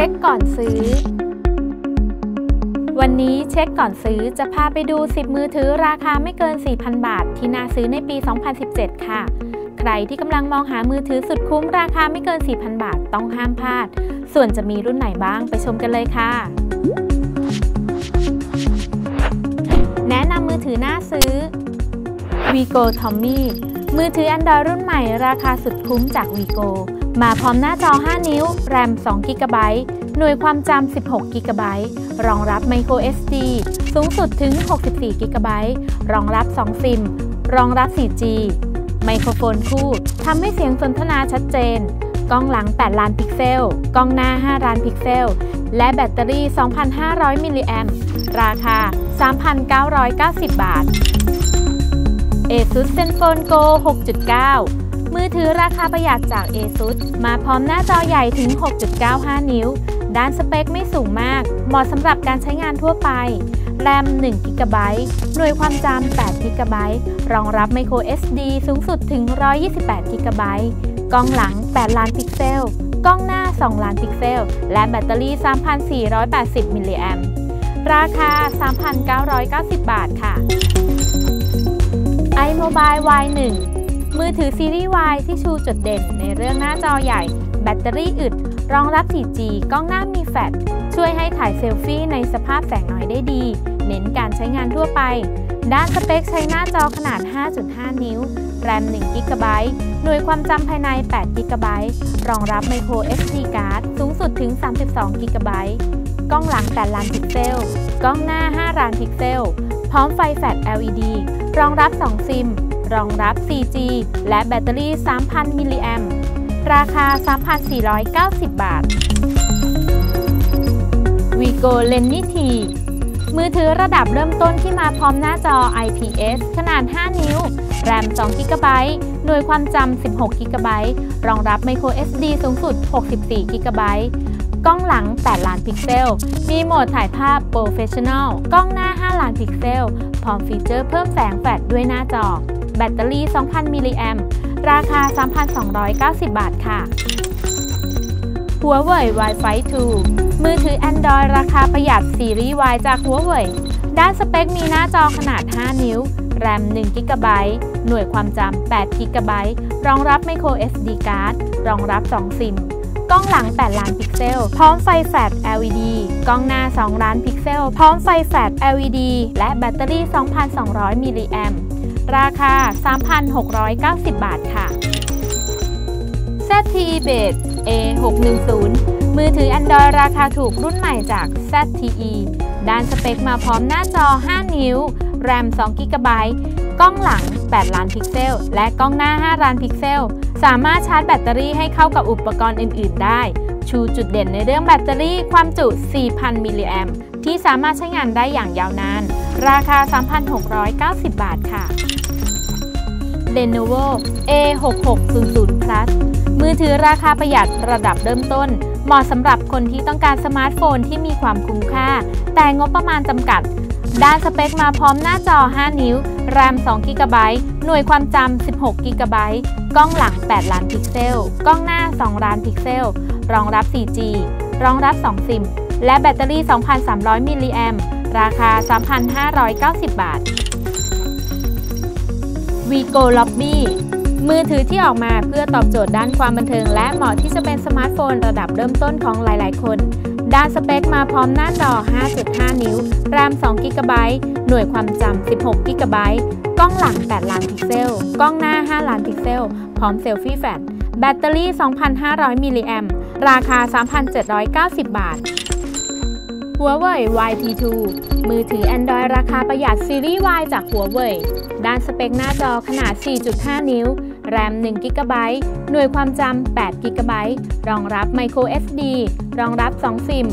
ช็คก่อนซื้อ วันนี้เช็คก่อนซื้อจะพาไปดู 10 มือถือราคาไม่เกิน 4,000 บาท ที่น่าซื้อในปี 2017 ค่ะ ใครที่กำลังมองหามือถือสุดคุ้มราคาไม่เกิน 4,000 บาทต้องห้ามพลาด ส่วนจะมีรุ่นไหนบ้างไปชมกันเลยค่ะ แนะนำมือถือน่าซื้อ Vigo Tommy มือถือ Android รุ่นใหม่ราคาสุดคุ้มจาก Vigo มาพร้อมหน้าจอ 5 นิ้ว แรม 2 g b หน่วยความจำ 16 g b รองรับ Micro SD สูงสุดถึง 64 g b รองรับ 2 ซิม รองรับ 4G ไมโครโฟนคู่ทำให้เสียงสนทนาชัดเจน กล้องหลัง 8 ล้านพิกเซล กล้องหน้า 5 ล้านพิกเซล และแบตเตอรี่ 2,500 มิลลิแอมราคา 3,990 บาท ASUS ZenFone Go 6.9 มือถือราคาประหยัดจาก ASUS มาพร้อมหน้าจอใหญ่ถึง 6.95 นิ้ว ด้านสเปคไม่สูงมาก เหมาะสำหรับการใช้งานทั่วไป แรม1 g b หน่วยความจำ8 g b รองรับ Micro SD สูงสุดถึง 128 g b กล้องหลัง 8 ล้านพิกเซล กล้องหน้า 2 ล้านพิกเซล และแบตเตอรี่ 3,480 มิลลิแอมราคา 3,990 บาทค่ะ iMobile Y1 มือถือซีรีส์ Y ที่ชูจุดเด่นในเรื่องหน้าจอใหญ่ แบตเตอรี่อึด รองรับ 4G กล้องหน้ามีแฟลชช่วยให้ถ่ายเซลฟี่ในสภาพแสงน้อยได้ดี เน้นการใช้งานทั่วไป ด้านสเปคใช้หน้าจอขนาด 5.5 นิ้ว แรม1 g b หน่วยความจำภายใน8 g b รองรับ Micro SD card สูงสุดถึง 32 g b กล้องหลัง8ล้านพิกเซล กล้องหน้า 5 ล้านพิกเซล พร้อมไฟแฟลช LED รองรับ 2 ซิม รองรับ 4G และแบตเตอรี่ 3,000 มิลลิแอมราคา 3,490 บาท Vigo Lenny T มือถือระดับเริ่มต้นที่มาพร้อมหน้าจอ IPS ขนาด 5 นิ้ว แรม 2 g b หน่วยความจำ 16 g b รองรับ Micro SD สูงสุด 64 g b กล้องหลัง 8 ล้านพิกเซล มีโหมดถ่ายภาพ Professional กล้องหน้า 5 ล้านพิกเซล พร้อมฟีเจอร์เพิ่มแสงแฟลชด้วยหน้าจอ แบตเตอรี่ 2,000 มิลลิแอมราคา 3,290 บาทค่ะ Huawei Wi-Fi 2 มือถือ Android ราคาประหยัดซีรีส์ Y จาก Huawei ด้านสเปคมีหน้าจอขนาด 5 นิ้ว แรม1 g b หน่วยความจำ8 g b รองรับ Micro SD card รองรับ 2 ซิม กล้องหลัง 8 ล้านพิกเซล พร้อมไฟแฟลช LED กล้องหน้า 2 ล้านพิกเซล พร้อมไฟแฟลช LED และแบตเตอรี่ 2,200 มิลลิแอมป์ ราคา 3,690 บาทค่ะ ZTE Base A610 มือถือ Android ราคาถูกรุ่นใหม่จาก ZTE ด้านสเปคมาพร้อมหน้าจอ 5 นิ้ว แรม2 g b กล้องหลัง 8 ล้านพิกเซล และกล้องหน้า 5 ล้านพิกเซล สามารถชาร์จแบตเตอรี่ให้เข้ากับอุปกรณ์อื่น ๆ ได้ ชูจุดเด่นในเรื่องแบตเตอรี่ความจุ 4,000 มิลลิแอม ที่สามารถใช้งานได้อย่างยาวนาน ราคา 3,690 บาทค่ะ Lenovo A6600 Plus มือถือราคาประหยัดระดับเริ่มต้น เหมาะสำหรับคนที่ต้องการสมาร์ทโฟนที่มีความคุ้มค่า แต่งบประมาณจำกัด ด้านสเปคมาพร้อมหน้าจอ 5 นิ้ว แรม2 g b หน่วยความจำ 16 g b กล้องหลัง 8 ล้านพิกเซล กล้องหน้า 2 ล้านพิกเซล รองรับ 4G รองรับ 2 ซิม และแบตเตอรี่ 2,300 มิลลิแอมราคา 3,590 บาท Vigo Lobby มือถือที่ออกมาเพื่อตอบโจทย์ด้านความบันเทิง และเหมาะที่จะเป็นสมาร์ทโฟนระดับเริ่มต้นของหลาย ๆ คน ด้านสเปคมาพร้อมหน้าจอ 5.5 นิ้ว แรม 2 g b หน่วยความจำ 16 g b กล้องหลัง 8 ล้านพิกเซล กล้องหน้า 5 ล้านพิกเซล พร้อมเซลฟี่แฟลชแบตเตอรี่ 2,500 มิลลิแอมราคา 3,790 บาท Huawei YT2 มือถือ Android ราคาประหยัดซีรีส์ Y จาก Huawei ด้านสเปคหน้าจอขนาด 4.5 นิ้ว แรม 1 g b หน่วยความจำ 8 g b รองรับ Micro SD รองรับ 2 ซิม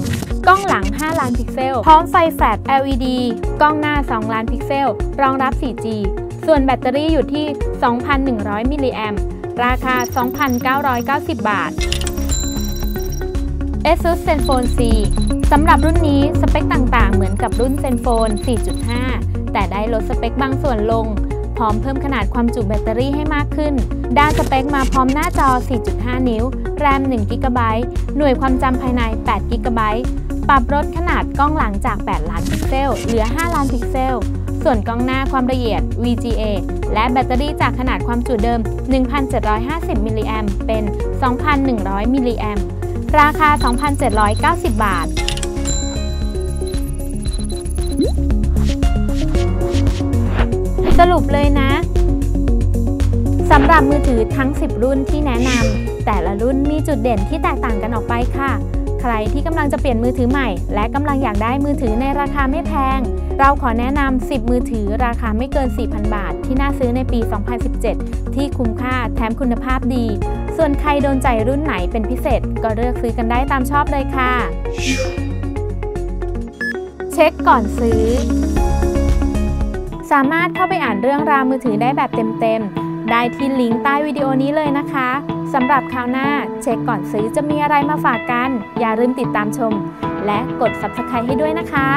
กล้องหลัง 5 ล้านพิกเซล พร้อมไฟแฟลช LED กล้องหน้า 2 ล้านพิกเซล รองรับ 4G ส่วนแบตเตอรี่อยู่ที่ 2,100 มิลลิแอมราคา 2,990 บาท ASUS ZenFone C สำหรับรุ่นนี้สเปคต่างๆ เหมือนกับรุ่น ZenFone 4.5 แต่ได้ลดสเปคบางส่วนลง พร้อมเพิ่มขนาดความจุแบตเตอรี่ให้มากขึ้น ด้านสเปคมาพร้อมหน้าจอ 4.5 นิ้วแแรม 1 g b หน่วยความจำภายใน 8 g b ปรับลดขนาดกล้องหลังจาก 8 ล้านพิกเซล เหลือ 5 ล้านพิกเซล ส่วนกล้องหน้าความละเอียด VGA และแบตเตอรี่จากขนาดความจุเดิม 1,750 มิลลิแอมเป็น 2,100 มิลลิแอมราคา 2,790 บาท สรุปเลยนะสำหรับมือถือทั้ง 10 รุ่นที่แนะนำแต่ละรุ่นมีจุดเด่นที่แตกต่างกันออกไปค่ะ ใครที่กำลังจะเปลี่ยนมือถือใหม่ และกำลังอยากได้มือถือในราคาไม่แพง เราขอแนะนำ 10 มือถือราคาไม่เกิน 4,000 บาท ที่น่าซื้อในปี 2017 ที่คุ้มค่าแถมคุณภาพดี ส่วนใครโดนใจรุ่นไหนเป็นพิเศษ ก็เลือกซื้อกันได้ตามชอบเลยค่ะ เช็คก่อนซื้อ สามารถเข้าไปอ่านเรื่องราวมือถือได้แบบเต็มๆ ได้ที่ลิงก์ใต้วิดีโอนี้เลยนะคะสำหรับคราวหน้าเช็คก่อนซื้อจะมีอะไรมาฝากกัน อย่าลืมติดตามชม และกด Subscribe ให้ด้วยนะคะ